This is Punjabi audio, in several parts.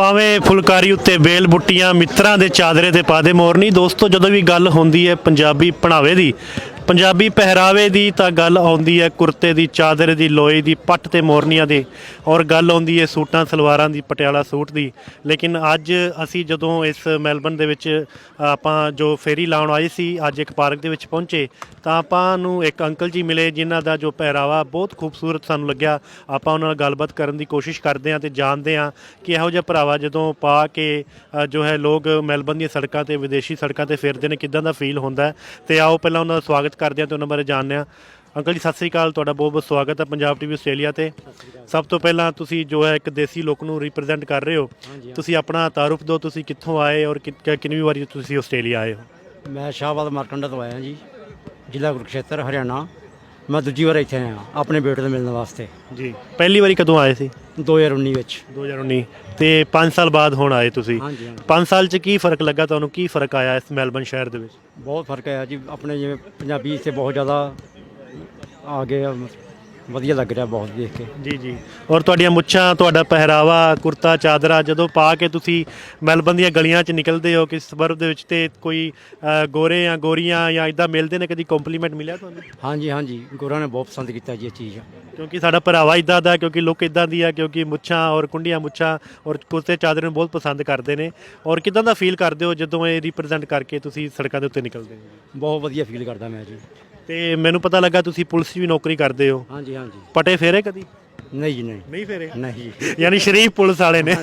ਪਾਵੇਂ ਫੁਲਕਾਰੀ ਉੱਤੇ ਬੇਲ ਬੁੱਟੀਆਂ, ਮਿੱਤਰਾਂ ਦੇ ਚਾਦਰੇ ਤੇ ਪਾ ਦੇ ਮੋਰਨੀ ਦੋਸਤੋ ਜਦੋਂ ਵੀ ਗੱਲ ਹੁੰਦੀ ਹੈ ਪੰਜਾਬੀ ਪਹਿਰਾਵੇ ਦੀ, ਪੰਜਾਬੀ ਪਹਿਰਾਵੇ ਦੀ ਤਾਂ ਗੱਲ ਆਉਂਦੀ ਹੈ ਕੁਰਤੇ ਦੀ, ਚਾਦਰ ਦੀ ਲੋਏ ਦੀ, ਪੱਟ ਤੇ ਮੋਰਨੀਆਂ ਦੀ। ਔਰ ਗੱਲ ਆਉਂਦੀ ਹੈ ਸੂਟਾਂ, ਸਲਵਾਰਾਂ ਦੀ, ਪਟਿਆਲਾ ਸੂਟ ਦੀ। ਲੇਕਿਨ ਅੱਜ ਅਸੀਂ ਜਦੋਂ ਇਸ ਮੈਲਬਨ ਦੇ ਵਿੱਚ, ਆਪਾਂ ਜੋ ਫੇਰੀ ਲਾਉਣ ਆਏ ਸੀ, ਅੱਜ ਇੱਕ ਪਾਰਕ ਦੇ ਵਿੱਚ ਪਹੁੰਚੇ, ਤਾਂ ਆਪਾਂ ਨੂੰ ਇੱਕ ਅੰਕਲ ਜੀ ਮਿਲੇ, ਜਿਨ੍ਹਾਂ ਦਾ ਜੋ ਪਹਿਰਾਵਾ ਬਹੁਤ ਖੂਬਸੂਰਤ ਸਾਨੂੰ ਲੱਗਿਆ। ਆਪਾਂ ਉਹਨਾਂ ਨਾਲ ਗੱਲਬਾਤ ਕਰਨ ਦੀ ਕੋਸ਼ਿਸ਼ ਕਰਦੇ ਹਾਂ ਤੇ ਜਾਣਦੇ ਹਾਂ ਕਿ ਇਹੋ ਜਿਹਾ ਭਰਾਵਾ ਜਦੋਂ ਪਾ ਕੇ ਜੋ ਹੈ ਲੋਕ ਮੈਲਬਨ ਦੀਆਂ ਸੜਕਾਂ ਤੇ, ਵਿਦੇਸ਼ੀ ਸੜਕਾਂ ਤੇ ਫਿਰਦੇ ਨੇ, ਕਿਦਾਂ ਦਾ ਫੀਲ ਹੁੰਦਾ ਹੈ। ਤੇ ਆਓ, ਪਹਿਲਾਂ ਉਹਨਾਂ ਦਾ ਸਵਾਗਤ ਕਰਦੇ ਹਾਂ ਤੇ ਉਹਨਾਂ ਬਾਰੇ ਜਾਣਦੇ ਹਾਂ। ਅੰਕਲ ਜੀ ਸਤਿ ਸ੍ਰੀ ਅਕਾਲ। ਤੁਹਾਡਾ ਬਹੁਤ ਬਹੁਤ ਸਵਾਗਤ ਹੈ ਪੰਜਾਬ ਟੀਵੀ ਆਸਟ੍ਰੇਲੀਆ ਤੇ। ਸਭ ਤੋਂ ਪਹਿਲਾਂ ਤੁਸੀਂ ਜੋ ਹੈ ਇੱਕ ਦੇਸੀ ਲੋਕ ਨੂੰ ਰਿਪਰੈਜ਼ੈਂਟ ਕਰ ਰਹੇ ਹੋ। ਤੁਸੀਂ ਆਪਣਾ ਤਾਰਫ ਦਿਓ ਤੁਸੀਂ ਕਿੱਥੋਂ ਆਏ ਔਰ ਕਿ- ਕਿੰਨੀ ਵਾਰੀ ਤੁਸੀਂ ਆਸਟ੍ਰੇਲੀਆ ਆਏ ਹੋ? ਮੈਂ ਸ਼ਾਹਬਾਦ ਮਾਰਕੰਡਾ ਤੋਂ ਆਇਆ ਜੀ ਜ਼ਿਲ੍ਹਾ ਕੁਰਕਸ਼ੇਤਰ ਹਰਿਆਣਾ। ਮੈਂ ਦੂਜੀ ਵਾਰ ਇੱਥੇ ਆਇਆ ਆਪਣੇ ਬੇਟੇ ਨੂੰ ਮਿਲਣ ਵਾਸਤੇ। ਜੀ। ਪਹਿਲੀ ਵਾਰੀ ਕਦੋਂ ਆਏ ਸੀ? 2019 ਵਿੱਚ। 2019 ਤੇ 5 ਸਾਲ ਬਾਅਦ ਹੁਣ ਆਏ ਤੁਸੀਂ। ਹਾਂਜੀ ਹਾਂਜੀ। 5 ਸਾਲ ਚ ਕੀ ਫ਼ਰਕ ਲੱਗਾ ਤੁਹਾਨੂੰ? ਕੀ ਫ਼ਰਕ ਆਇਆ ਇਸ ਮੈਲਬਨ ਸ਼ਹਿਰ ਦੇ ਵਿੱਚ? ਬਹੁਤ ਫ਼ਰਕ ਹੈ ਜੀ। ਆਪਣੇ ਜਿਵੇਂ ਪੰਜਾਬੀ ਇੱਥੇ ਬਹੁਤ ਜ਼ਿਆਦਾ ਆ ਗਏ ਆ, ਵਧੀਆ ਲੱਗ ਰਿਹਾ ਬਹੁਤ ਦੇਖ ਕੇ। ਜੀ ਜੀ। ਔਰ ਤੁਹਾਡੀਆਂ ਮੁੱਛਾਂ ਤੁਹਾਡਾ ਪਹਿਰਾਵਾ ਕੁਰਤਾ ਚਾਦਰਾ ਜਦੋਂ ਪਾ ਕੇ ਤੁਸੀਂ ਮੈਲਬਨ ਦੀਆਂ ਗਲੀਆਂ 'ਚ ਨਿਕਲਦੇ ਹੋ ਕਿਸ ਸਬਰਬ ਦੇ ਵਿੱਚ ਤੇ ਕੋਈ ਅ, ਗੋਰੇ ਜਾਂ ਗੋਰੀਆਂ ਜਾਂ ਇਦਾਂ ਮਿਲਦੇ ਨੇ ਕਦੀ ਕੰਪਲੀਮੈਂਟ ਮਿਲਿਆ ਤੁਹਾਨੂੰ? ਹਾਂਜੀ ਹਾਂਜੀ। ਗੁਰਾਂ ਨੇ ਬਹੁਤ ਪਸੰਦ ਕੀਤਾ ਜੀ ਇਹ ਚੀਜ਼। ਕਿਉਂਕਿ ਸਾਡਾ ਪਹਿਰਾਵਾ ਇਦਾਂ ਦਾ ਕਿਉਂਕਿ ਲੋਕ ਇਦਾਂ ਦੀ ਆ ਕਿਉਂਕਿ ਮੁੱਛਾਂ ਔਰ ਕੁੰਡੀਆਂ ਮੁੱਛਾਂ ਔਰ ਕੁਰਤੇ ਚਾਦਰੇ ਨੂੰ ਬਹੁਤ ਪਸੰਦ ਕਰਦੇ ਨੇ। ਔਰ ਕਿਦਾਂ ਦਾ ਫੀਲ ਕਰਦੇ ਹੋ ਜਦੋਂ ਇਹ ਰਿਪਰੈਜ਼ੈਂਟ ਕਰਕੇ ਤੁਸੀਂ ਸੜਕਾਂ ਦੇ ਉੱਤੇ ਨਿਕਲਦੇ ਹੋ? ਬਹੁਤ ਵਧੀਆ ਫੀਲ ਕਰਦਾ ਮੈਂ ਜੀ। ਤੇ ਮੈਨੂੰ ਪਤਾ ਲੱਗਾ ਤੁਸੀਂ ਪੁਲਿਸ 'ਚ ਵੀ ਨੌਕਰੀ ਕਰਦੇ ਹੋ। ਹਾਂਜੀ ਹਾਂਜੀ। ਪਟੇ ਫੇਰੇ ਕਦੀ? ਨਹੀਂ ਜੀ ਨਹੀਂ। ਨਹੀਂ ਫੇਰੇ? ਨਹੀਂ। ਯਾਨੀ ਸ਼ਰੀਫ ਪੁਲਿਸ ਵਾਲੇ ਨੇ।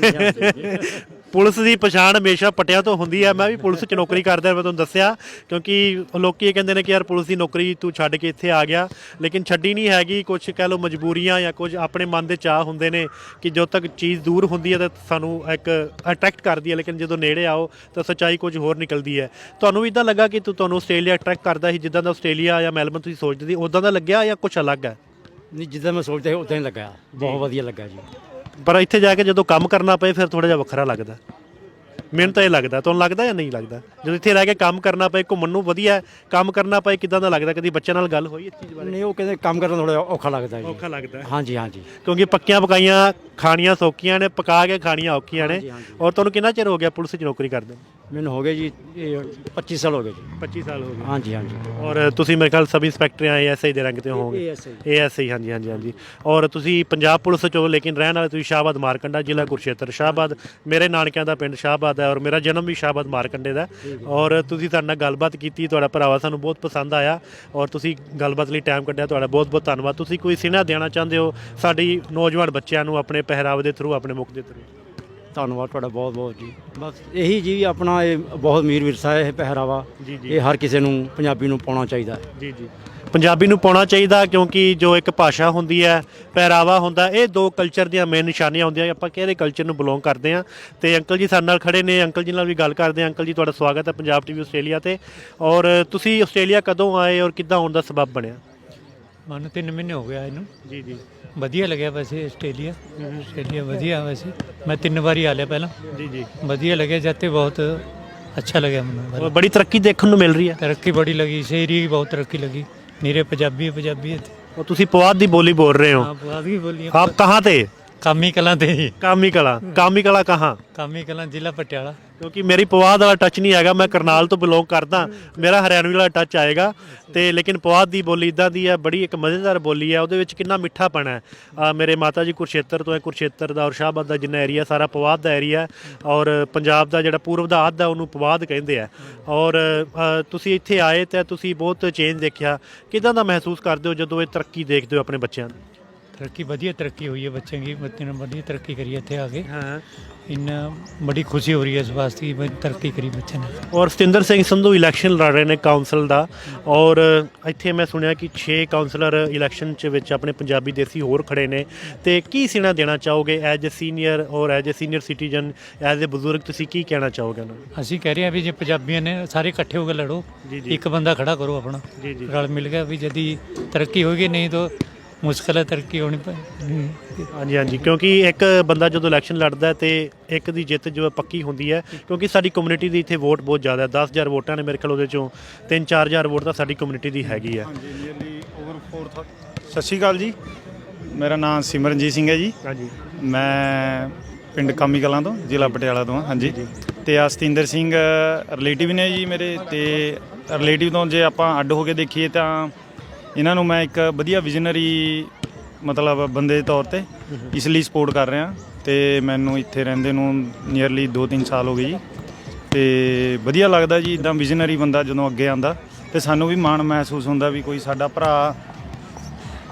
ਪੁਲਿਸ ਦੀ ਪਛਾਣ ਹਮੇਸ਼ਾ ਪਟਿਆਂ ਤੋਂ ਹੁੰਦੀ ਹੈ ਮੈਂ ਵੀ ਪੁਲਿਸ 'ਚ ਨੌਕਰੀ ਕਰਦਾ ਮੈਂ ਤੁਹਾਨੂੰ ਦੱਸਿਆ ਕਿਉਂਕਿ ਲੋਕੀ ਇਹ ਕਹਿੰਦੇ ਨੇ ਕਿ ਯਾਰ ਪੁਲਿਸ ਦੀ ਨੌਕਰੀ ਤੂੰ ਛੱਡ ਕੇ ਇੱਥੇ ਆ ਗਿਆ। ਲੇਕਿਨ ਛੱਡੀ ਨਹੀਂ ਹੈਗੀ ਕੁਝ ਕਹਿ ਲਓ ਮਜਬੂਰੀਆਂ ਜਾਂ ਕੁਝ ਆਪਣੇ ਮਨ ਦੇ ਚਾਹ ਹੁੰਦੇ ਨੇ ਕਿ ਜਦੋਂ ਤੱਕ ਚੀਜ਼ ਦੂਰ ਹੁੰਦੀ ਹੈ ਤਾਂ ਸਾਨੂੰ ਇੱਕ ਅਟਰੈਕਟ ਕਰਦੀ ਹੈ ਲੇਕਿਨ ਜਦੋਂ ਨੇੜੇ ਆਓ ਤਾਂ ਸੱਚਾਈ ਕੁਝ ਹੋਰ ਨਿਕਲਦੀ ਹੈ ਤੁਹਾਨੂੰ ਵੀ ਇਦਾਂ ਲੱਗਾ ਕਿ ਤੂੰ ਤੁਹਾਨੂੰ ਆਸਟ੍ਰੇਲੀਆ ਅਟਰੈਕਟ ਕਰਦਾ ਸੀ ਜਿੱਦਾਂ ਦਾ ਆਸਟ੍ਰੇਲੀਆ ਜਾਂ ਮੈਲਬਨ ਤੁਸੀਂ ਸੋਚਦੇ ਸੀ ਉਦਾਂ ਦਾ ਲੱਗਿਆ ਜਾਂ ਕੁਝ ਅਲੱਗ ਹੈ ਨਹੀਂ ਜਿੱਦਾਂ ਮੈਂ ਸੋਚਦਾ ਸੀ ਉਦਾਂ ਹੀ ਲੱਗਾ ਬਹੁਤ ਵਧੀਆ ਲੱਗਾ ਜੀ। ਪਰ ਇੱਥੇ ਜਾ ਕੇ ਜਦੋਂ ਕੰਮ ਕਰਨਾ ਪਏ ਫਿਰ ਥੋੜਾ ਜਿਹਾ ਵੱਖਰਾ ਲੱਗਦਾ। ਮੈਨੂੰ ਤਾਂ ਇਹ ਲੱਗਦਾ ਤੁਹਾਨੂੰ ਲੱਗਦਾ ਜਾਂ ਨਹੀਂ ਲੱਗਦਾ? ਜਦੋਂ ਇੱਥੇ ਰਹਿ ਕੇ ਕੰਮ ਕਰਨਾ ਪਏ ਘੁੰਮਣ ਨੂੰ ਵਧੀਆ ਹੈ, ਕੰਮ ਕਰਨਾ ਪਏ ਕਿਦਾਂ ਦਾ ਲੱਗਦਾ? ਕਦੀ ਬੱਚਿਆਂ ਨਾਲ ਗੱਲ ਹੋਈ ਇਸ ਚੀਜ਼ ਬਾਰੇ? ਨਹੀਂ ਉਹ ਕਹਿੰਦੇ ਕੰਮ ਕਰਨਾ ਥੋੜਾ ਔਖਾ ਲੱਗਦਾ ਜੀ। ਔਖਾ ਲੱਗਦਾ। ਹਾਂਜੀ ਹਾਂਜੀ। ਕਿਉਂਕਿ ਪੱਕੀਆਂ ਪਕਾਈਆਂ ਖਾਣੀਆਂ ਸੌਖੀਆਂ ਨੇ ਪਕਾ ਕੇ ਖਾਣੀਆਂ ਔਖੀਆਂ ਨੇ। ਹਾਂਜੀ, ਹਾਂਜੀ। ਔਰ ਤੁਹਾਨੂੰ ਕਿੰਨਾ ਚਿਰ ਹੋ ਗਿਆ ਪੁਲਿਸ 'ਚ ਨੌਕਰੀ ਕਰਦੇ ਮੈਨੂੰ ਹੋ ਗਏ ਜੀ ਇਹ 25 ਸਾਲ ਹੋ ਗਏ ਜੀ। 25 ਸਾਲ ਹੋ ਹਾਂਜੀ ਹਾਂਜੀ। ਔਰ ਤੁਸੀਂ ਮੇਰੇ ਖਿਆਲ ਸਬ ਇੰਸਪੈਕਟਰ ਆ ਐਸਆਈ ਦੇ ਰੰਗ ਤੇ ਹੋਵੋਗੇ। ASI ਏਐਸਆਈ ਹਾਂਜੀ ਹਾਂਜੀ ਹਾਂਜੀ। ਔਰ ਤੁਸੀਂ ਪੰਜਾਬ ਪੁਲਿਸ ਚੋਂ ਲੇਕਿਨ ਰਹਿਣ ਵਾਲੇ ਤੁਸੀਂ ਸ਼ਾਹਬਾਦ ਮਾਰਕੰਡਾ ਜ਼ਿਲ੍ਹਾ ਕੁਰਸ਼ੇਤਰ। ਸ਼ਾਹਬਾਦ ਮੇਰੇ ਨਾਨਕਿਆਂ ਦਾ ਪਿੰਡ ਸ਼ਾਹਬਾਦ ਹੈ ਔਰ ਮੇਰਾ ਜਨਮ ਵੀ ਸ਼ਾਹਬਾਦ ਮਾਰਕੰਡੇ ਦਾ ਹੈ। ਔਰ ਤੁਸੀਂ ਸਾਡੇ ਨਾਲ ਗੱਲਬਾਤ ਕੀਤੀ ਤੁਹਾਡਾ ਭਰਾਵਾ ਸਾਨੂੰ ਬਹੁਤ ਪਸੰਦ ਆਇਆ। ਔਰ ਤੁਸੀਂ ਗੱਲਬਾਤ ਲਈ ਟਾਈਮ ਕੱਢਿਆ ਤੁਹਾਡਾ ਬਹੁਤ ਬਹੁਤ ਧੰਨਵਾਦ। ਤੁਸੀਂ ਕੋਈ ਸਿਨਾ ਦੇਣਾ ਚਾਹੁੰਦੇ ਹੋ ਸਾਡੀ ਨੌਜਵਾਨ ਬੱਚਿਆਂ ਨੂੰ ਆਪਣੇ ਪਹਿਰਾਵੇ ਦੇ ਥਰੂ ਆਪਣੇ ਮੁਖ ਦੇ ਥਰੂ ਧੰਨਵਾਦ ਤੁਹਾਡਾ ਬਹੁਤ ਬਹੁਤ ਜੀ। ਬਸ ਇਹੀ ਜੀ ਆਪਣਾ ਇਹ ਬਹੁਤ ਅਮੀਰ ਵਿਰਸਾ ਹੈ ਇਹ ਪਹਿਰਾਵਾ। ਜੀ ਜੀ। ਇਹ ਹਰ ਕਿਸੇ ਨੂੰ ਪੰਜਾਬੀ ਨੂੰ ਪਾਉਣਾ ਚਾਹੀਦਾ ਹੈ। ਜੀ ਜੀ। ਪੰਜਾਬੀ ਨੂੰ ਪਾਉਣਾ ਚਾਹੀਦਾ ਕਿਉਂਕਿ ਜੋ ਇੱਕ ਭਾਸ਼ਾ ਹੁੰਦੀ ਹੈ ਪਹਿਰਾਵਾ ਹੁੰਦਾ ਇਹ ਦੋ ਕਲਚਰ ਦੀਆਂ ਮੇਨ ਨਿਸ਼ਾਨੀਆਂ ਹੁੰਦੀਆਂ। ਆਪਾਂ ਕਿਹੜੇ ਕਲਚਰ ਨੂੰ ਬਿਲੋਂਗ ਕਰਦੇ ਆ ਤੇ ਅੰਕਲ ਜੀ ਸਾਡੇ ਨਾਲ ਖੜੇ ਨੇ। ਅੰਕਲ ਜੀ ਨਾਲ ਵੀ ਗੱਲ ਕਰਦੇ ਆ ਅੰਕਲ ਜੀ ਤੁਹਾਡਾ ਸਵਾਗਤ ਹੈ ਪੰਜਾਬ ਟੀਵੀ ਆਸਟ੍ਰੇਲੀਆ ਤੇ। ਔਰ ਤੁਸੀਂ ਆਸਟ੍ਰੇਲੀਆ ਕਦੋਂ ਆਏ ਔਰ ਕਿੱਦਾਂ ਆਉਣ ਦਾ ਸਬਬ ਬਣਿਆ? ਮੈਨੂੰ 3 ਮਹੀਨੇ ਹੋ ਗਿਆ ਇਹਨੂੰ। ਜੀ ਜੀ। ਵਧੀਆ ਲੱਗਿਆ ਵੈਸੇ ਆਸਟ੍ਰੇਲੀਆ। ਆਸਟ੍ਰੇਲੀਆ ਵਧੀਆ ਵੈਸੇ। ਮੈਂ ਤਿੰਨ ਵਾਰੀ ਆ ਲਿਆ ਪਹਿਲਾਂ। ਜੀ ਜੀ। ਵਧੀਆ ਲੱਗਿਆ ਜਾਤੇ ਬਹੁਤ ਅੱਛਾ ਲੱਗਿਆ ਮੈਨੂੰ। ਬੜੀ ਤਰੱਕੀ ਦੇਖਣ ਨੂੰ ਮਿਲ ਰਹੀ ਹੈ। ਤਰੱਕੀ ਬੜੀ ਲੱਗੀ ਸ਼ੇਰੀ ਵੀ ਬਹੁਤ ਤਰੱਕੀ ਲੱਗੀ। ਨੀਰੇ ਪੰਜਾਬੀ ਪੰਜਾਬੀ ਇੱਥੇ। ਔਰ ਤੁਸੀਂ ਪਵਾਦ ਦੀ ਬੋਲੀ ਬੋਲ ਰਹੇ ਹੋ। ਹਾਂ ਬਾਤ ਵੀ ਬੋਲੀਆਂ ਆਪ ਕਹਾਂ ਤੇ? ਕਾਮੀ ਕਲਾਂ ਤੇ। ਕਾਮੀ ਕਲਾ। ਕਾਮੀ ਕਲਾ ਕਹਾਂ? ਕਾਮੀ ਕਲਾਂ ਜ਼ਿਲ੍ਹਾ ਪਟਿਆਲਾ। ਕਿਉਂਕਿ ਮੇਰੀ ਪਵਾਦ ਵਾਲਾ ਟੱਚ ਨਹੀਂ ਹੈਗਾ ਮੈਂ ਕਰਨਾਲ ਤੋਂ ਬਿਲੋਂਗ ਕਰਦਾ। ਮੇਰਾ ਹਰਿਆਣਵੀ ਵਾਲਾ ਟੱਚ ਆਏਗਾ ਤੇ ਲੇਕਿਨ ਪਵਾਦ ਦੀ ਬੋਲੀ ਇਦਾਂ ਦੀ ਹੈ ਬੜੀ ਇੱਕ ਮਜ਼ੇਦਾਰ ਬੋਲੀ ਹੈ ਉਹਦੇ ਵਿੱਚ ਕਿੰਨਾ ਮਿੱਠਾਪਣ ਹੈ। ਅਹ ਮੇਰੇ ਮਾਤਾ ਜੀ ਕੁਰਸ਼ੇਤਰ ਤੋਂ ਹੈ ਕੁਰਸ਼ੇਤਰ ਦਾ ਔਰ ਸ਼ਾਹਬਾਦ ਦਾ ਜਿੰਨਾ ਏਰੀਆ ਸਾਰਾ ਪਵਾਦ ਦਾ ਏਰੀਆ ਹੈ ਔਰ ਪੰਜਾਬ ਦਾ ਜਿਹੜਾ ਪੂਰਬ ਦਾ ਅੱਧ ਹੈ ਉਹਨੂੰ ਪਵਾਦ ਕਹਿੰਦੇ ਆ। ਔਰ ਅਹ, ਤੁਸੀਂ ਇੱਥੇ ਆਏ ਤਾਂ ਤੁਸੀਂ ਬਹੁਤ ਚੇਂਜ ਦੇਖਿਆ। ਕਿਦਾਂ ਦਾ ਮਹਿਸੂਸ ਕਰਦੇ ਹੋ ਜਦੋਂ ਇਹ ਤਰੱਕੀ ਦੇਖਦੇ ਹੋ ਆਪਣੇ ਬੱਚਿਆਂ ਦੀ ਤਰੱਕੀ ਵਧੀਆ ਤਰੱਕੀ ਹੋਈ ਹੈ ਬੱਚਿਆਂ ਦੀ ਬੱਚੇ ਨੇ ਬੜੀ ਤਰੱਕੀ ਕਰੀ ਹੈ ਇੱਥੇ ਆ ਕੇ। ਹਾਂ। ਇੰਨਾ ਬੜੀ ਖੁਸ਼ੀ ਹੋ ਰਹੀ ਹੈ ਇਸ ਵਾਸਤੇ ਕਿ ਤਰੱਕੀ ਕਰੀ ਬੱਚੇ ਨੇ। ਔਰ ਸਤਿੰਦਰ ਸਿੰਘ ਸੰਧੂ ਇਲੈਕਸ਼ਨ ਲੜ ਰਹੇ ਨੇ ਕਾਉਂਸਲ ਦਾ। ਔਰ ਇੱਥੇ ਮੈਂ ਸੁਣਿਆ ਕਿ 6 ਕਾਉਂਸਲਰ ਇਲੈਕਸ਼ਨ ਚ ਵਿੱਚ ਆਪਣੇ ਪੰਜਾਬੀ ਦੇਸੀ ਹੋਰ ਖੜੇ ਨੇ। ਤੇ ਕੀ ਸਿਨਾ ਦੇਣਾ ਚਾਹੋਗੇ as a senior or as a senior citizen as a ਬਜ਼ੁਰਗ ਤੁਸੀਂ ਕੀ ਕਹਿਣਾ ਚਾਹੋਗੇ ਉਹਨਾਂ ਨੂੰ? ਅਸੀਂ ਕਹਿ ਰਹੇ ਹਾਂ ਵੀ ਜੇ ਪੰਜਾਬੀਆਂ ਨੇ ਸਾਰੇ ਇਕੱਠੇ ਹੋ ਕੇ ਲੜੋ ਇੱਕ ਬੰਦਾ ਖੜਾ ਕਰੋ ਆਪਣਾ ਰਲ ਮਿਲ ਕੇ ਵੀ ਜਦੀ ਤਰੱਕੀ ਹੋਏਗੀ ਨਹੀਂ ਤਾਂ ਮੁਸ਼ਕਲ ਹੈ ਤਰੱਕੀ ਹੋਣੀ ਪ- ਨਹੀਂ। ਹਾਂਜੀ ਹਾਂਜੀ ਕਿਉਂਕਿ ਇੱਕ ਬੰਦਾ ਜਦੋਂ ਇਲੈਕਸ਼ਨ ਲੜਦਾ ਹੈ ਤੇ ਇੱਕ ਦੀ ਜਿੱਤ ਜੋ ਹੈ ਪੱਕੀ ਹੁੰਦੀ ਹੈ ਕਿਉਂਕਿ ਸਾਡੀ ਕਮਿਊਨਿਟੀ ਦੀ ਇੱਥੇ ਵੋਟ ਬਹੁਤ ਜ਼ਿਆਦਾ ਹੈ। 10000 ਵੋਟਾਂ ਨੇ ਮੇਰੇ ਖਿਆਲ ਉਹਦੇ ਚੋਂ 3-4000 ਵੋਟ ਤਾਂ ਸਾਡੀ ਕਮਿਊਨਿਟੀ ਦੀ ਹੈਗੀ ਹੈ। ਹਾਂਜੀ ਨੀਅਰਲੀ ਓਵਰ 4 ਸਤਿ ਸ਼੍ਰੀ ਅਕਾਲ ਜੀ। ਮੇਰਾ ਨਾਮ ਸਿਮਰਨਜੀਤ ਸਿੰਘ ਹੈ ਜੀ। ਹਾਂਜੀ। ਮੈਂ ਪਿੰਡ ਕਾਮੀ ਕਲਾਂ ਤੋਂ ਜ਼ਿਲ੍ਹਾ ਪਟਿਆਲਾ ਤੋਂ ਹਾਂ, ਹਾਂਜੀ। ਤੇ ਆ ਸਤਿੰਦਰ ਸਿੰਘ ਰਿਲੇਟਿਵ ਨੇ ਜੀ ਮੇਰੇ ਤੇ ਰਿਲੇਟਿਵ ਤੋਂ ਜੇ ਆਪਾਂ ਅੱਡ ਹੋ ਕੇ ਦੇਖੀਏ ਤਾਂ ਇਹਨਾਂ ਨੂੰ ਮੈਂ ਇੱਕ ਵਧੀਆ ਵਿਜ਼ਨਰੀ ਮਤਲਬ ਬੰਦੇ ਦੇ ਤੌਰ ਤੇ ਇਸ ਲਈ ਸਪੋਰਟ ਕਰ ਰਿਹਾ। ਤੇ ਮੈਨੂੰ ਇੱਥੇ ਰਹਿੰਦੇ ਨੂੰ ਨੀਅਰਲੀ 2-3 ਸਾਲ ਹੋ ਗਏ ਜੀ। ਤੇ ਵਧੀਆ ਲੱਗਦਾ ਜੀ ਇਦਾਂ ਵਿਜ਼ਨਰੀ ਬੰਦਾ ਜਦੋਂ ਅੱਗੇ ਆਂਦਾ ਤੇ ਸਾਨੂੰ ਵੀ ਮਾਣ ਮਹਿਸੂਸ ਹੁੰਦਾ ਵੀ ਕੋਈ ਸਾਡਾ ਭਰਾ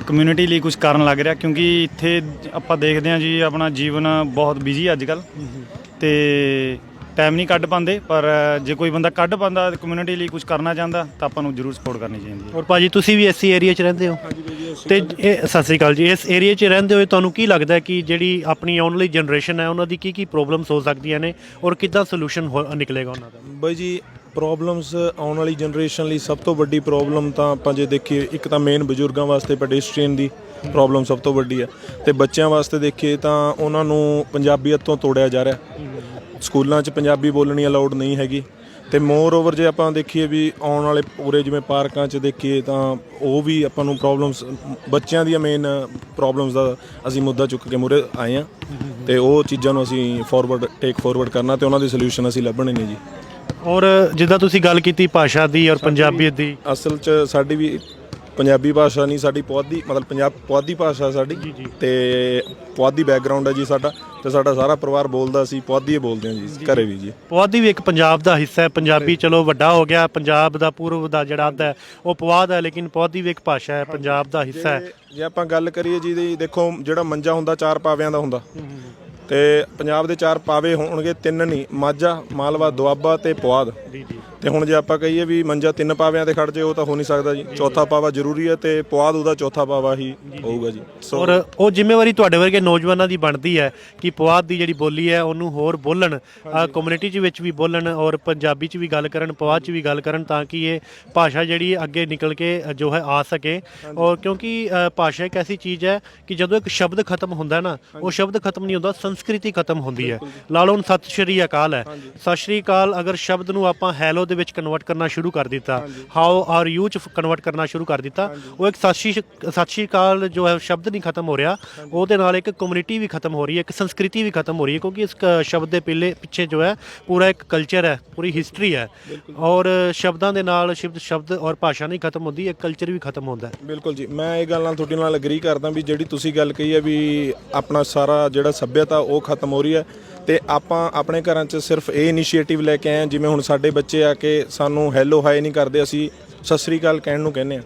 ਕਮਿਊਨਿਟੀ ਲਈ ਕੁਝ ਕਰਨ ਲੱਗ ਰਿਹਾ। ਕਿਉਂਕਿ ਇੱਥੇ ਆਪਾਂ ਦੇਖਦੇ ਹਾਂ ਜੀ ਆਪਣਾ ਜੀਵਨ ਬਹੁਤ ਬਿਜ਼ੀ ਅੱਜ ਕੱਲ ਤੇ ਟਾਈਮ ਨਹੀਂ ਕੱਢ ਪਾਉਂਦੇ ਪਰ ਜੇ ਕੋਈ ਬੰਦਾ ਕੱਢ ਪਾਉਂਦਾ ਕਮਿਊਨਿਟੀ ਲਈ ਕੁਝ ਕਰਨਾ ਚਾਹੁੰਦਾ ਤਾਂ ਆਪਾਂ ਨੂੰ ਜ਼ਰੂਰ ਸਪੋਰਟ ਕਰਨੀ ਚਾਹੀਦੀ ਹੈ। ਔਰ ਭਾਜੀ ਤੁਸੀਂ ਵੀ ਇਸੇ ਏਰੀਆ 'ਚ ਰਹਿੰਦੇ ਹੋ? ਤੇ ਇਹ ਸਤਿ ਸ੍ਰੀ ਅਕਾਲ ਜੀ ਇਸ ਏਰੀਆ 'ਚ ਰਹਿੰਦੇ ਹੋਏ ਤੁਹਾਨੂੰ ਕੀ ਲੱਗਦਾ ਹੈ ਕਿ ਜਿਹੜੀ ਆਪਣੀ ਆਉਣ ਵਾਲੀ ਜਨਰੇਸ਼ਨ ਹੈ ਉਹਨਾਂ ਦੀ ਕੀ ਕੀ ਪ੍ਰੋਬਲਮਸ ਹੋ ਸਕਦੀਆਂ ਨੇ ਔਰ ਕਿੱਦਾਂ ਸੋਲੂਸ਼ਨ ਨਿਕਲੇਗਾ ਉਹਨਾਂ ਦਾ? ਬਾਈ ਜੀ ਪ੍ਰੋਬਲਮਸ ਆਉਣ ਵਾਲੀ ਜਨਰੇਸ਼ਨ ਲਈ ਸਭ ਤੋਂ ਵੱਡੀ ਪ੍ਰੋਬਲਮ ਤਾਂ ਆਪਾਂ ਜੇ ਦੇਖੀਏ ਇੱਕ ਤਾਂ ਮੇਨ ਬਜ਼ੁਰਗਾਂ ਵਾਸਤੇ ਪੈਡੈਸਟਰੀਅਨ ਦੀ ਪ੍ਰੋਬਲਮ ਸਭ ਤੋਂ ਵੱਡੀ ਹੈ। ਤੇ ਬੱਚਿਆਂ ਵਾਸਤੇ ਦੇਖੀਏ ਤਾਂ ਉਹਨਾਂ ਨੂੰ ਪੰਜਾਬੀਅਤ ਤੋਂ ਤੋੜਿਆ ਜਾ ਰਿਹਾ। ਸਕੂਲਾਂ 'ਚ ਪੰਜਾਬੀ ਬੋਲਣੀ ਅਲਾਉਡ ਨਹੀਂ ਹੈਗੀ। ਤੇ ਮੋਰ ਓਵਰ ਜੇ ਆਪਾਂ ਦੇਖੀਏ ਵੀ ਆਉਣ ਵਾਲੇ ਪੂਰੇ ਜਿਵੇਂ ਪਾਰਕਾਂ 'ਚ ਦੇਖੀਏ ਤਾਂ ਉਹ ਵੀ ਆਪਾਂ ਨੂੰ ਪ੍ਰੋਬਲਮਸ ਬੱਚਿਆਂ ਦੀਆਂ ਮੇਨ ਪ੍ਰੋਬਲਮਸ ਦਾ ਅਸੀਂ ਮੁੱਦਾ ਚੁੱਕ ਕੇ ਮੂਰੇ ਆਏ ਆ ਤੇ ਉਹ ਚੀਜ਼ਾਂ ਨੂੰ ਅਸੀਂ ਫਾਰਵਰਡ ਟੇਕ ਫਾਰਵਰਡ ਕਰਨਾ ਤੇ ਉਹਨਾਂ ਦੇ ਸੋਲੂਸ਼ਨ ਅਸੀਂ ਲੱਭਣੇ ਨੇ ਜੀ। ਔਰ ਜਿੱਦਾਂ ਤੁਸੀਂ ਗੱਲ ਕੀਤੀ ਭਾਸ਼ਾ ਦੀ ਔਰ ਪੰਜਾਬੀਅਤ ਦੀ। ਅਸਲ 'ਚ ਸਾਡੀ ਵੀ ਪੰਜਾਬੀ ਭਾਸ਼ਾ ਨਹੀਂ ਸਾਡੀ ਪੁਆਧੀ ਮਤਲਬ ਪੰਜਾਬ ਪੁਆਧੀ ਭਾਸ਼ਾ ਸਾਡੀ ਤੇ ਪੁਆਧੀ ਬੈਕਗ੍ਰਾਉਂਡ ਹੈ ਜੀ ਸਾਡਾ ਤੇ ਸਾਡਾ ਸਾਰਾ ਪਰਿਵਾਰ ਬੋਲਦਾ ਸੀ ਪੁਆਧੀ ਹੀ ਬੋਲਦੇ ਹਾਂ ਜੀ ਘਰੇ ਵੀ ਜੀ। ਪੁਆਧੀ ਵੀ ਇੱਕ ਪੰਜਾਬ ਦਾ ਹਿੱਸਾ ਹੈ ਪੰਜਾਬੀ ਚਲੋ ਵੱਡਾ ਹੋ ਗਿਆ ਪੰਜਾਬ ਦਾ ਪੂਰਵ ਦਾ ਜਿਹੜਾ ਅੱਧ ਹੈ ਉਹ ਪੁਆਧ ਹੈ ਲੇਕਿਨ ਪੁਆਧੀ ਵੀ ਇੱਕ ਭਾਸ਼ਾ ਹੈ ਪੰਜਾਬ ਦਾ ਹਿੱਸਾ ਹੈ। ਜੇ ਆਪਾਂ ਗੱਲ ਕਰੀਏ ਜੀ ਦੀ ਦੇਖੋ ਜਿਹੜਾ ਮੰਜਾ ਹੁੰਦਾ ਚਾਰ ਪਾਵਿਆਂ ਦਾ ਹੁੰਦਾ। ਤੇ ਪੰਜਾਬ ਦੇ ਚਾਰ ਪਾਵੇ ਹੋਣਗੇ ਤਿੰਨ ਨਹੀਂ ਮਾਝਾ ਮਾਲਵਾ ਦੁਆਬਾ ਤੇ ਪੁਆਧ। ਜੀ ਜੀ। ਤੇ ਹੁਣ ਜੇ ਆਪਾਂ ਕਹੀਏ ਵੀ ਮੰਜਾ ਤਿੰਨ ਪਾਵਿਆਂ ਤੇ ਖੜ ਜੇ ਉਹ ਤਾਂ ਹੋ ਨਹੀਂ ਸਕਦਾ ਜੀ। ਚੌਥਾ ਪਾਵਾ ਜ਼ਰੂਰੀ ਹੈ ਤੇ ਪੁਆਧ ਉਹਦਾ ਚੌਥਾ ਪਾਵਾ ਹੀ ਹੋਊਗਾ ਜੀ। ਔਰ ਉਹ ਜ਼ਿੰਮੇਵਾਰੀ ਤੁਹਾਡੇ ਵਰਗੇ ਨੌਜਵਾਨਾਂ ਦੀ ਬਣਦੀ ਹੈ ਕਿ ਪੁਆਧ ਦੀ ਜਿਹੜੀ ਬੋਲੀ ਹੈ ਉਹਨੂੰ ਹੋਰ ਬੋਲਣ। ਕਮਿਊਨਿਟੀ ਚ ਵਿੱਚ ਵੀ ਬੋਲਣ ਔਰ ਪੰਜਾਬੀ ਚ ਵੀ ਗੱਲ ਕਰਨ ਪੁਆਧ ਚ ਵੀ ਗੱਲ ਕਰਨ ਤਾਂ ਕਿ ਇਹ ਭਾਸ਼ਾ ਜਿਹੜੀ ਅੱਗੇ ਨਿਕਲ ਕੇ ਜੋ ਹੈ ਆ ਸਕੇ। ਔਰ ਕਿਉਂਕਿ ਭਾਸ਼ਾ ਇੱਕ ਐਸੀ ਚੀਜ਼ ਹੈ ਕਿ ਜਦੋਂ ਇੱਕ ਸ਼ਬਦ ਖਤਮ ਹੁੰਦਾ ਨਾ ਉਹ ਸ਼ਬਦ ਖਤਮ ਨਹੀਂ ਹੁੰਦਾ ਸੰਸਕ੍ਰਿਤੀ ਖਤਮ ਹੁੰਦੀ ਹੈ। ਲਾ ਲਓ ਹੁਣ ਸਤਿ ਸ਼੍ਰੀ ਅਕਾਲ ਹੈ। ਸਤਿ ਸ਼੍ਰੀ ਅਕਾਲ ਅਗਰ ਸ਼ਬਦ ਨੂੰ ਆਪਾਂ ਹੈਲੋ ਦੇ ਵਿੱਚ ਕਨਵਰਟ ਕਰਨਾ ਸ਼ੁਰੂ ਕਰ ਦਿੱਤਾ ਹਾਊ ਆਰ ਯੂ ਚ ਕਨਵਰਟ ਕਰਨਾ ਸ਼ੁਰੂ ਕਰ ਦਿੱਤਾ ਉਹ ਇੱਕ ਸਤਿ ਸ਼੍ਰੀ ਸਤਿ ਸ਼੍ਰੀ ਅਕਾਲ ਜੋ ਹੈ ਸ਼ਬਦ ਨਹੀਂ ਖਤਮ ਹੋ ਰਿਹਾ। ਉਹਦੇ ਨਾਲ ਇੱਕ ਕਮਿਊਨਿਟੀ ਵੀ ਖਤਮ ਹੋ ਰਹੀ ਹੈ ਇੱਕ ਸੰਸਕ੍ਰਿਤੀ ਵੀ ਖਤਮ ਹੋ ਰਹੀ ਹੈ ਕਿਉਂਕਿ ਇਸ ਕ- ਸ਼ਬਦ ਦੇ ਪਿੱਲੇ ਪਿੱਛੇ ਜੋ ਹੈ ਪੂਰਾ ਇੱਕ ਕਲਚਰ ਹੈ ਪੂਰੀ ਹਿਸਟਰੀ ਹੈ। ਔਰ ਸ਼ਬਦਾਂ ਦੇ ਨਾਲ ਸ਼ਬਦ ਸ਼ਬਦ ਔਰ ਭਾਸ਼ਾ ਨਹੀਂ ਖਤਮ ਹੁੰਦੀ ਇੱਕ ਕਲਚਰ ਵੀ ਖਤਮ ਹੁੰਦਾ ਹੈ। ਬਿਲਕੁਲ ਜੀ। ਮੈਂ ਇਹ ਗੱਲ ਨਾਲ ਤੁਹਾਡੇ ਨਾਲ ਐਗਰੀ ਕਰਦਾ ਵੀ ਜਿਹੜੀ ਤੁਸੀਂ ਗੱਲ ਕਹੀ ਹੈ ਵੀ ਆਪਣਾ ਸਾਰਾ ਜਿਹੜਾ ਸੱਭਿਅਤਾ ਉਹ ਖਤਮ ਹੋ ਰਹੀ ਹੈ। ਤੇ ਆਪਾਂ ਆਪਣੇ ਘਰਾਂ 'ਚ ਸਿਰਫ ਇਹ ਇਨੀਸ਼ੀਏਟਿਵ ਲੈ ਕੇ ਆਏ ਹਾਂ, ਜਿਵੇਂ ਹੁਣ ਸਾਡੇ ਬੱਚੇ ਆ ਕੇ ਸਾਨੂੰ ਹੈਲੋ ਹਾਈ ਨਹੀਂ ਕਰਦੇ, ਅਸੀਂ ਸਤਿ ਸ੍ਰੀ ਅਕਾਲ ਕਹਿਣ ਨੂੰ ਕਹਿੰਦੇ ਆ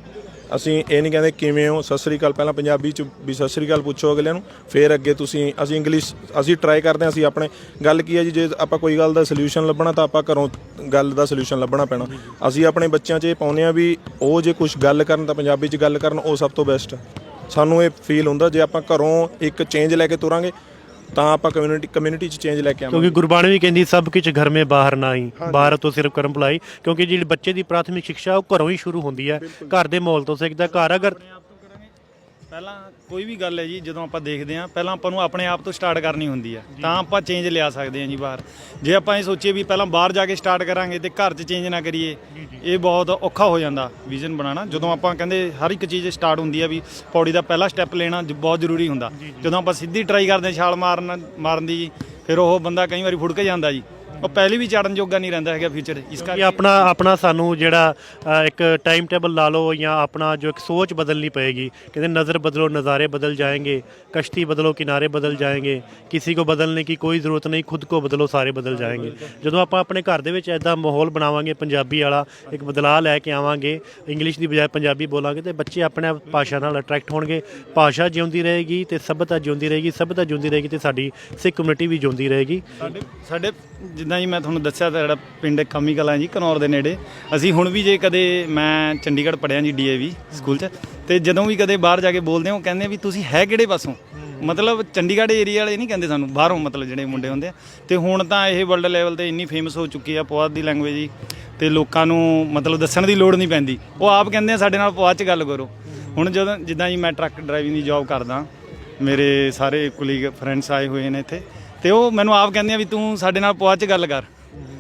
ਅਸੀਂ ਇਹ ਨਹੀਂ ਕਹਿੰਦੇ ਕਿਵੇਂ ਹੋ, ਸਤਿ ਸ੍ਰੀ ਅਕਾਲ ਪਹਿਲਾਂ ਪੰਜਾਬੀ 'ਚ ਵੀ ਸਤਿ ਸ੍ਰੀ ਅਕਾਲ ਪੁੱਛੋ ਅਗਲੇ ਨੂੰ, ਫਿਰ ਅੱਗੇ ਤੁਸੀਂ, ਅਸੀਂ ਇੰਗਲਿਸ਼ ਅਸੀਂ ਟਰਾਈ ਕਰਦੇ ਹਾਂ, ਅਸੀਂ ਆਪਣੇ, ਗੱਲ ਕੀ ਹੈ ਜੀ, ਜੇ ਆਪਾਂ ਕੋਈ ਗੱਲ ਦਾ ਸੋਲੂਸ਼ਨ ਲੱਭਣਾ ਤਾਂ ਆਪਾਂ ਘਰੋਂ ਗੱਲ ਦਾ ਸੋਲੂਸ਼ਨ ਲੱਭਣਾ ਪੈਣਾ। ਅਸੀਂ ਆਪਣੇ ਬੱਚਿਆਂ 'ਚ ਇਹ ਪਾਉਂਦੇ ਆ ਵੀ ਉਹ ਜੇ ਕੁਝ ਗੱਲ ਕਰਨ ਤਾਂ ਪੰਜਾਬੀ 'ਚ ਗੱਲ ਕਰਨ, ਉਹ ਸਭ ਤੋਂ ਬੈਸਟ ਹੈ। ਸਾਨੂੰ ਇਹ ਫੀਲ ਹੁੰਦਾ, ਜੇ ਆਪਾਂ ਘਰੋਂ ਇੱਕ ਚੇਂਜ ਲੈ ਕੇ ਤੁਰਾਂਗੇ ਤਾਂ ਆਪਾਂ ਕਮਿਊਨਿਟੀ ਕਮਿਊਨਿਟੀ 'ਚ ਚੇਂਜ ਲੈ ਕੇ ਆਵਾਂਗੇ। ਕਿਉਂਕਿ ਗੁਰਬਾਣੀ ਵੀ ਕਹਿੰਦੀ ਸਭ ਕੁਝ ਘਰ ਮੇ ਬਾਹਰ ਨਾ ਹੀ ਬਾਹਰ ਤੋਂ ਸਿਰਫ ਕਰਮ ਭਲਾਈ। ਕਿਉਂਕਿ ਜਿਹੜੀ ਬੱਚੇ ਦੀ ਪ੍ਰਾਥਮਿਕ ਸਿੱਖਿਆ ਉਹ ਘਰੋਂ ਹੀ ਸ਼ੁਰੂ ਹੁੰਦੀ ਹੈ। ਘਰ ਦੇ ਮਾਹੌਲ ਤੋਂ ਸਿੱਖਦਾ। ਘਰ ਅਗਰ ਪਹਿਲਾਂ ਕੋਈ ਵੀ ਗੱਲ ਹੈ ਜੀ, ਜਦੋਂ ਆਪਾਂ ਦੇਖਦੇ ਹਾਂ, ਪਹਿਲਾਂ ਆਪਾਂ ਨੂੰ ਆਪਣੇ ਆਪ ਤੋਂ ਸਟਾਰਟ ਕਰਨੀ ਹੁੰਦੀ ਹੈ। ਤਾਂ ਆਪਾਂ ਚੇਂਜ ਲਿਆ ਸਕਦੇ ਹਾਂ ਜੀ ਬਾਹਰ। ਜੇ ਆਪਾਂ ਇਹ ਸੋਚੀਏ ਵੀ ਪਹਿਲਾਂ ਬਾਹਰ ਜਾ ਕੇ ਸਟਾਰਟ ਕਰਾਂਗੇ ਤੇ ਘਰ 'ਚ ਚੇਂਜ ਨਾ ਕਰੀਏ, ਇਹ ਬਹੁਤ ਔਖਾ ਹੋ ਜਾਂਦਾ ਵਿਜ਼ਨ ਬਣਾਉਣਾ। ਜਦੋਂ ਆਪਾਂ ਕਹਿੰਦੇ ਹਰ ਇੱਕ ਚੀਜ਼ ਸਟਾਰਟ ਹੁੰਦੀ ਆ ਵੀ ਪੌੜੀ ਦਾ ਪਹਿਲਾ ਸਟੈਪ ਲੈਣਾ ਜ- ਬਹੁਤ ਜ਼ਰੂਰੀ ਹੁੰਦਾ। ਜਦੋਂ ਆਪਾਂ ਸਿੱਧੀ ਟਰਾਈ ਕਰਦੇ ਹਾਂ, ਛਾਲ ਮਾਰਨ ਮਾਰਨ ਦੀ ਜੀ ਫਿਰ ਉਹ ਬੰਦਾ ਕਈ ਵਾਰੀ ਫੁੜ ਕੇ ਜਾਂਦਾ ਜੀ। ਉਹ ਪਹਿਲੀ ਵੀ ਚੜਨ ਜੋਗਾ ਨਹੀਂ ਰਹਿੰਦਾ ਹੈਗਾ ਫਿਊਚਰ ਇਸ ਕਰਕੇ। ਆਪਣਾ ਆਪਣਾ ਸਾਨੂੰ ਜਿਹੜਾ ਇੱਕ ਟਾਈਮ ਟੇਬਲ ਲਾ ਲਓ ਜਾਂ ਆਪਣਾ ਜੋ ਇੱਕ ਸੋਚ ਬਦਲਣੀ ਪਏਗੀ ਕਹਿੰਦੇ ਨਜ਼ਰ ਬਦਲੋ ਨਜ਼ਾਰੇ ਬਦਲ ਜਾਏंगे ਕਸ਼ਤੀ ਬਦਲੋ ਕਿਨਾਰੇ ਬਦਲ ਜਾਏंगे ਕਿਸੇ ਕੋ ਬਦਲਨੇ ਕੀ ਕੋਈ ਜ਼ਰੂਰਤ ਨਹੀਂ ਖੁਦ ਕੋ ਬਦਲੋ ਸਾਰੇ ਬਦਲ ਜਾਏंगे ਜਦੋਂ ਆਪਾਂ ਆਪਣੇ ਘਰ ਦੇ ਵਿੱਚ ਐਦਾਂ ਮਾਹੌਲ ਬਣਾਵਾਂਗੇ ਪੰਜਾਬੀ ਵਾਲਾ ਇੱਕ ਬਦਲਾਅ ਲੈ ਕੇ ਆਵਾਂਗੇ ਇੰਗਲਿਸ਼ ਦੀ ਬਜਾਏ ਪੰਜਾਬੀ ਬੋਲਾਂਗੇ ਤੇ ਬੱਚੇ ਆਪਣੇ ਆਪ ਭਾਸ਼ਾ ਨਾਲ ਅਟਰੈਕਟ ਹੋਣਗੇ ਭਾਸ਼ਾ ਜਿਉਂਦੀ ਰਹੇਗੀ ਤੇ ਸਭਿਅਤਾ ਜਿਉਂਦੀ ਰਹੇਗੀ ਸਭਿਅਤਾ ਜਿਉਂਦੀ ਰਹੇਗੀ ਤੇ ਸਾਡੀ ਸਿੱਖ ਕਮਿਊਨਿਟੀ ਵੀ ਜਿਉਂਦੀ ਰਹੇਗੀ। ਸਾਡੇ ਸਾਡੇ ਜਿੱਦਾਂ ਜੀ ਮੈਂ ਤੁਹਾਨੂੰ ਦੱਸਿਆ ਤਾਂ ਜਿਹੜਾ ਪਿੰਡ ਕਮੀ ਕਲਾਂ ਜੀ, ਕਨੌਰ ਦੇ ਨੇੜੇ। ਅਸੀਂ ਹੁਣ ਵੀ ਜੇ ਕਦੇ ਮੈਂ ਚੰਡੀਗੜ੍ਹ ਪੜਿਆ ਜੀ ਡੀਏਵੀ ਸਕੂਲ 'ਚ, ਤੇ ਜਦੋਂ ਵੀ ਕਦੇ ਬਾਹਰ ਜਾ ਕੇ ਬੋਲਦੇ ਹਾਂ, ਉਹ ਕਹਿੰਦੇ ਵੀ ਤੁਸੀਂ ਹੈ ਕਿਹੜੇ ਪਾਸੋਂ? ਮਤਲਬ ਚੰਡੀਗੜ੍ਹ ਏਰੀਆ ਵਾਲੇ ਨਹੀਂ ਕਹਿੰਦੇ ਸਾਨੂੰ, ਬਾਹਰੋਂ ਮਤਲਬ ਜਿਹੜੇ ਮੁੰਡੇ ਹੁੰਦੇ ਆ। ਤੇ ਹੁਣ ਤਾਂ ਇਹ ਵਰਲਡ ਲੈਵਲ ਤੇ ਇੰਨੀ ਫੇਮਸ ਹੋ ਚੁੱਕੀ ਆ ਪੁਆਧ ਦੀ ਲੈਂਗੁਏਜ ਜੀ, ਤੇ ਲੋਕਾਂ ਨੂੰ ਮਤਲਬ ਦੱਸਣ ਦੀ ਲੋੜ ਨਹੀਂ ਪੈਂਦੀ। ਉਹ ਆਪ ਕਹਿੰਦੇ ਆ ਸਾਡੇ ਨਾਲ ਪੁਆਧ 'ਚ ਗੱਲ ਕਰੋ। ਹੁਣ ਜਦੋਂ, ਜਿੱਦਾਂ ਜੀ ਮੈਂ ਟਰੱਕ ਡਰਾਈਵਿੰਗ ਦੀ ਜੌਬ ਕਰਦਾ, ਮੇਰੇ ਸਾਰੇ ਕੁਲੀਗ ਫਰੈਂਡਸ ਆਏ ਹੋਏ ਨੇ ਇੱਥੇ। ਤੇ ਉਹ ਮੈਨੂੰ ਆਪ ਕਹਿੰਦੇ ਆ ਵੀ ਤੂੰ ਸਾਡੇ ਨਾਲ ਪੁਆਧ 'ਚ ਗੱਲ ਕਰ।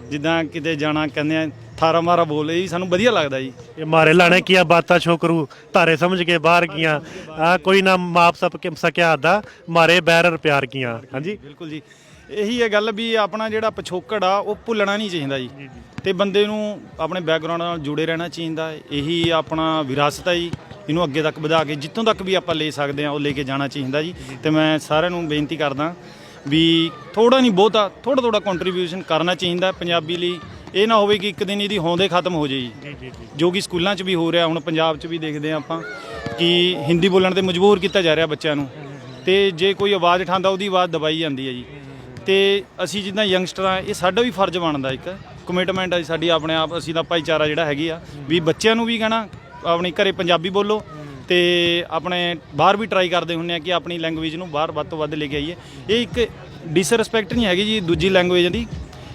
ਜਿੱਦਾਂ ਕਿਤੇ ਜਾਣਾ ਕਹਿੰਦੇ ਆ ਥਾਰਾ ਮਾਰਾ ਬੋਲ ਵੀ ਸਾਨੂੰ ਵਧੀਆ ਲੱਗਦਾ ਜੀ। ਇਹ ਮਾਰੇ ਲਾਣੇ ਕੀਆ ਬਾਤਾਂ ਛੋਕਰੂ ਧਾਰੇ ਸਮਝ ਕੇ ਬਾਹਰ ਕੀਆਂ। ਆ ਕੋਈ ਨਾ ਮਾਪ ਸਪ ਕੇ ਸਕਿਆ ਦਾ ਮਾਰੇ ਬੈਰਰ ਪਿਆਰ ਕੀਆਂ। ਹਾਂਜੀ? ਬਿਲਕੁਲ ਜੀ। ਇਹੀ ਹੈ ਗੱਲ ਵੀ ਆਪਣਾ ਜਿਹੜਾ ਪਿਛੋਕੜ ਆ ਉਹ ਭੁੱਲਣਾ ਨਹੀਂ ਚਾਹੀਦਾ ਜੀ। ਤੇ ਬੰਦੇ ਨੂੰ ਆਪਣੇ ਬੈਕਗ੍ਰਾਉਂਡ ਨਾਲ ਜੁੜੇ ਰਹਿਣਾ ਚਾਹੀਦਾ। ਹੈ। ਇਹੀ ਆਪਣਾ ਵਿਰਾਸਤ ਹੈ ਜੀ। ਇਹਨੂੰ ਅੱਗੇ ਤੱਕ ਵਧਾ ਕੇ ਜਿੱਥੋਂ ਤੱਕ ਵੀ ਆਪਾਂ ਲੈ ਸਕਦੇ ਆ ਉਹ ਲੈ ਕੇ ਜਾਣਾ ਚਾਹੀਦਾ ਜੀ। ਤੇ ਮੈਂ ਸਾਰਿਆਂ ਨੂੰ ਬੇਨਤੀ ਕਰਦਾ ਵੀ ਥੋੜਾ ਨਹੀਂ ਬਹੁਤਾ ਥੋੜਾ ਥੋੜਾ ਕੰਟਰੀਬਿਊਸ਼ਨ ਕਰਨਾ ਚਾਹੀਦਾ ਪੰਜਾਬੀ ਲਈ। ਇਹ ਨਾ ਹੋਵੇ ਕਿ ਇੱਕ ਦਿਨ ਇਹਦੀ ਹੋਂਦੇ ਖਤਮ ਹੋ ਜਾਏ ਜੀ। ਜੋ ਕਿ ਸਕੂਲਾਂ 'ਚ ਵੀ ਹੋ ਰਿਹਾ ਹੁਣ ਪੰਜਾਬ 'ਚ ਵੀ ਦੇਖਦੇ ਆ ਆਪਾਂ ਕਿ ਹਿੰਦੀ ਬੋਲਣ ਤੇ ਮਜਬੂਰ ਕੀਤਾ ਜਾ ਰਿਹਾ ਬੱਚਿਆਂ ਨੂੰ। ਤੇ ਜੇ ਕੋਈ ਆਵਾਜ਼ ਉਠਾਉਂਦਾ ਉਹਦੀ ਆਵਾਜ਼ ਦਬਾਈ ਜਾਂਦੀ ਹੈ ਜੀ। ਤੇ ਅਸੀਂ ਜਿੱਦਾਂ ਯੰਗਸਟਰ ਆ ਇਹ ਸਾਡਾ ਵੀ ਫਰਜ਼ ਬਣਦਾ ਇੱਕ। ਕਮਿਟਮੈਂਟ ਹੈ ਸਾਡੀ ਆਪਣੇ ਆਪ ਅਸੀਂ ਦਾ ਭਾਈਚਾਰਾ ਜਿਹੜਾ ਹੈਗੀ ਆ। ਵੀ ਬੱਚਿਆਂ ਨੂੰ ਵੀ ਕਹਿਣਾ ਆਪਣੀ ਘਰੇ ਪੰਜਾਬੀ ਬੋਲੋ ਤੇ ਆਪਣੇ ਬਾਹਰ ਵੀ ਟਰਾਈ ਕਰਦੇ ਹੁੰਨੇ ਆ ਕਿ ਆਪਣੀ ਲੈਂਗੁਏਜ ਨੂੰ ਬਾਹਰ ਵੱਧ ਤੋਂ ਵੱਧ ਲੈ ਕੇ ਆਈਏ। ਇਹ ਇੱਕ ਡਿਸਰੈਸਪੈਕਟ ਨਹੀਂ ਹੈਗੀ ਜੀ ਦੂਜੀ ਲੈਂਗੁਏਜ ਦੀ।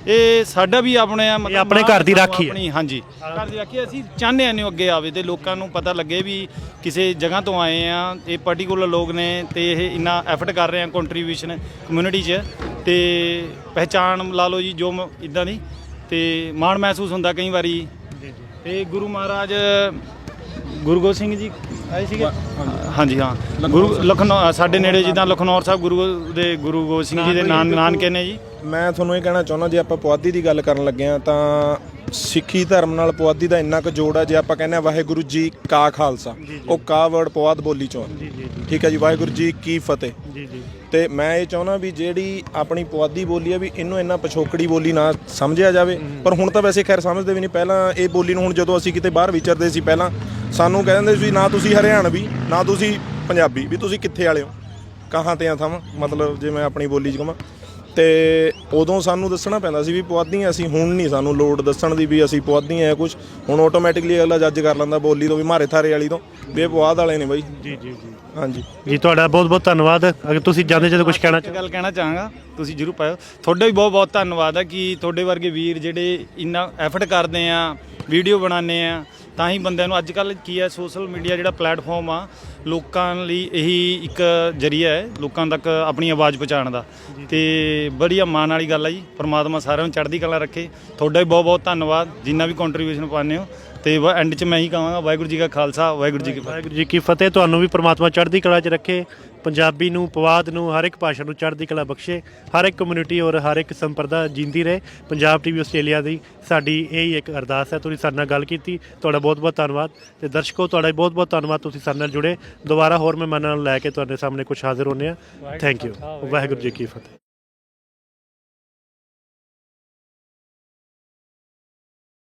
ਇਹ ਸਾਡਾ ਵੀ ਆਪਣੇ ਆ ਮਤਲਬ ਆਪਣੇ ਘਰ ਦੀ ਰਾਖੀ ਹੈ। ਹਾਂਜੀ। ਘਰ ਦੀ ਰਾਖੀ ਅਸੀਂ ਚਾਹੁੰਦੇ ਆ ਨੇ ਅੱਗੇ ਆਵੇ ਤੇ ਲੋਕਾਂ ਨੂੰ ਪਤਾ ਲੱਗੇ ਵੀ ਕਿਸੇ ਜਗ੍ਹਾ ਤੋਂ ਆਏ ਆ। ਇਹ ਪਾਰਟਿਕੂਲਰ ਲੋਕ ਨੇ ਤੇ ਇਹ ਇੰਨਾ ਐਫਰਟ ਕਰ ਰਹੇ ਆ ਕੰਟਰੀਬਿਊਸ਼ਨ ਕਮਿਊਨਿਟੀ 'ਚ ਤੇ ਪਹਿਚਾਣ ਲਾ ਲਓ ਜੀ ਜੋ ਇਦਾਂ ਦੀ ਤੇ ਮਾਣ ਮਹਿਸੂਸ ਹੁੰਦਾ ਕਈ ਵਾਰੀ। ਤੇ ਗੁਰੂ ਮਹਾਰਾਜ ਗੁਰੂ ਗੋਬਿੰਦ ਸਿੰਘ ਜੀ ਆਏ ਸੀਗੇ? ਹਾਂਜੀ। ਹਾਂ। ਗੁਰੂ ਲਖਨਊ ਸਾਡੇ ਨੇੜੇ ਜਿੱਦਾਂ ਲਖਨੌਰ ਸਾਹਿਬ ਗੁਰੂ ਦੇ ਗੁਰੂ ਗੋਬਿੰਦ ਸਿੰਘ ਜੀ ਦੇ ਨਾਨ ਨਾਨਕੇ ਨੇ ਜੀ। ਮੈਂ ਤੁਹਾਨੂੰ ਇਹ ਕਹਿਣਾ ਚਾਹੁੰਦਾ ਜੇ ਆਪਾਂ ਪੁਆਧੀ ਦੀ ਗੱਲ ਕਰਨ ਲੱਗੇ ਆ ਤਾਂ ਸਿੱਖੀ ਧਰਮ ਨਾਲ ਪੁਆਧੀ ਦਾ ਇੰਨਾ ਕੁ ਜੋੜ ਆ ਜੇ ਆਪਾਂ ਕਹਿੰਦੇ ਆ ਵਾਹਿਗੁਰੂ ਜੀ ਕਾ ਖਾਲਸਾ ਉਹ ਕਾ ਵਰਡ ਪੁਆਧ ਬੋਲੀ ਚੋਂ। ਠੀਕ ਹੈ ਜੀ ਵਾਹਿਗੁਰੂ ਜੀ ਕੀ ਫਤਿਹ। ਜੀ ਜੀ। ਤੇ ਮੈਂ ਇਹ ਚਾਹੁੰਦਾ ਵੀ ਜਿਹੜੀ ਆਪਣੀ ਪੁਆਧੀ ਬੋਲੀ ਆ ਵੀ ਇਹਨੂੰ ਇੰਨਾ ਪਿਛੋਕੜੀ ਬੋਲੀ ਨਾ ਸਮਝਿਆ ਜਾਵੇ। ਪਰ ਹੁਣ ਤਾਂ ਵੈਸੇ ਖੈਰ ਸਮਝਦੇ ਵੀ ਨਹੀਂ। ਪਹਿਲਾਂ ਇਹ ਬੋਲੀ ਨੂੰ ਹੁਣ ਜਦੋਂ ਅਸੀਂ ਕਿਤੇ ਬਾਹਰ ਵਿਚਰਦੇ ਸੀ ਪਹਿਲਾਂ ਸਾਨੂੰ ਕਹਿੰਦੇ ਸੀ ਨਾ ਤੁਸੀਂ ਹਰਿਆਣਵੀ ਨਾ ਤੁਸੀਂ ਪੰਜਾਬੀ ਵੀ ਤੁਸੀਂ ਕਿੱਥੇ ਵਾਲੇ ਹੋ? ਕਹਾਂ ਤੇ ਆ ਥਮ ਮਤਲਬ ਜੇ ਮੈਂ ਆਪਣੀ ਬੋਲੀ 'ਚ ਕਹਾਂ। ਤੇ ਉਦੋਂ ਸਾਨੂੰ ਦੱਸਣਾ ਪੈਂਦਾ ਸੀ ਵੀ ਪੁਆਧੀਆਂ ਅਸੀਂ ਹੁਣ ਨਹੀਂ ਸਾਨੂੰ ਲੋੜ ਦੱਸਣ ਦੀ ਵੀ ਅਸੀਂ ਪੁਆਧੀਆਂ ਆ ਕੁਝ ਹੁਣ ਆਟੋਮੈਟਿਕਲੀ ਅਗਲਾ ਜੱਜ ਕਰ ਲੈਂਦਾ ਬੋਲੀ ਤੋਂ ਵੀ ਮਾਰੇ ਥਾਰੇ ਵਾਲੀ ਤੋਂ ਵੀ ਇਹ ਪੁਆਧ ਵਾਲੇ ਨੇ ਬਾਈ। ਜੀ ਜੀ ਜੀ। ਹਾਂਜੀ। ਜੀ ਤੁਹਾਡਾ ਬਹੁਤ ਬਹੁਤ ਧੰਨਵਾਦ। ਅਗਰ ਤੁਸੀਂ ਜਾਂਦੇ ਜਦੋਂ ਕੁਝ ਕਹਿਣਾ ਇੱਕ ਗੱਲ ਕਹਿਣਾ ਚਾਹਾਂਗਾ ਤੁਸੀਂ ਜਰੂਰ ਪਾਇਓ। ਤੁਹਾਡਾ ਵੀ ਬਹੁਤ ਬਹੁਤ ਧੰਨਵਾਦ ਹੈ ਕਿ ਤੁਹਾਡੇ ਵਰਗੇ ਵੀਰ ਜਿਹੜੇ ਇੰਨਾ ਐਫਰਟ ਕਰਦੇ ਆ ਵੀਡੀਓ ਬਣਾਉਂਦੇ ਆ ਤਾਂ ਹੀ ਬੰਦਿਆਂ ਨੂੰ ਅੱਜ ਕੱਲ ਕੀ ਹੈ ਸੋਸ਼ਲ ਮੀਡੀਆ ਜਿਹੜਾ ਪਲੇਟਫਾਰਮ ਆ ਲੋਕਾਂ ਲਈ ਇਹੀ ਇੱਕ ਜਰੀਆ ਹੈ ਲੋਕਾਂ ਤੱਕ ਆਪਣੀ ਆਵਾਜ਼ ਪਹੁੰਚਾਉਣ ਦਾ। ਤੇ ਬੜੀਆ ਮਾਣ ਵਾਲੀ ਗੱਲ ਹੈ ਜੀ ਪ੍ਰਮਾਤਮਾ ਸਾਰਿਆਂ ਨੂੰ ਚੜ੍ਹਦੀ ਕਲਾ ਰੱਖੇ। ਤੁਹਾਡਾ ਵੀ ਬਹੁਤ ਬਹੁਤ ਧੰਨਵਾਦ ਜਿੰਨਾ ਵੀ ਕੰਟਰੀਬਿਊਸ਼ਨ ਪਾਉਂਦੇ ਹੋ। ਤੇ ਐਂਡ 'ਚ ਮੈਂ ਹੀ ਕਹਾਂਗਾ ਵਾਹਿਗੁਰੂ ਜੀ ਕਾ ਖਾਲਸਾ ਵਾਹਿਗੁਰੂ ਜੀ ਕੀ ਫਤਿਹ। ਵਾਹਿਗੁਰੂ ਜੀ ਕੀ ਫਤਿਹ ਤੁਹਾਨੂੰ ਵੀ ਪ੍ਰਮਾਤਮਾ ਚੜ੍ਹਦੀ ਕਲਾ 'ਚ ਰੱਖੇ ਪੰਜਾਬੀ ਨੂੰ ਪਵਾਦ ਨੂੰ ਹਰ ਇੱਕ ਭਾਸ਼ਾ ਨੂੰ ਚੜ੍ਹਦੀ ਕਲਾ ਬਖਸ਼ੇ ਹਰ ਇੱਕ ਕਮਿਊਨਿਟੀ ਔਰ ਹਰ ਇੱਕ ਸੰਪਰਦਾ ਜਿੰਦੀ ਰਹੇ। ਪੰਜਾਬ ਟੀਵੀ ਆਸਟ੍ਰੇਲੀਆ ਦੀ ਸਾਡੀ ਇਹ ਹੀ ਇੱਕ ਅਰਦਾਸ ਹੈ ਤੁਸੀਂ ਸਾਡੇ ਨਾਲ ਗੱਲ ਕੀਤੀ ਤੁਹਾਡਾ ਬਹੁਤ ਬਹੁਤ ਧੰਨਵਾਦ ਤੇ ਦਰਸ਼ਕੋ ਤੁਹਾਡਾ ਵੀ ਬਹੁਤ ਬਹੁਤ ਧੰਨਵਾਦ ਤੁਸੀਂ ਸਾਡੇ ਨਾਲ ਜੁੜੇ। ਦੁਬਾਰਾ ਹੋਰ ਮਹਿਮਾਨਾਂ ਨੂੰ ਲੈ ਕੇ ਤੁਹਾਡੇ ਸਾਹਮਣੇ ਕੁਝ ਹਾਜ਼ਰ ਹੋਣੇ ਆ thank you Waheguru ji Ki Fateh.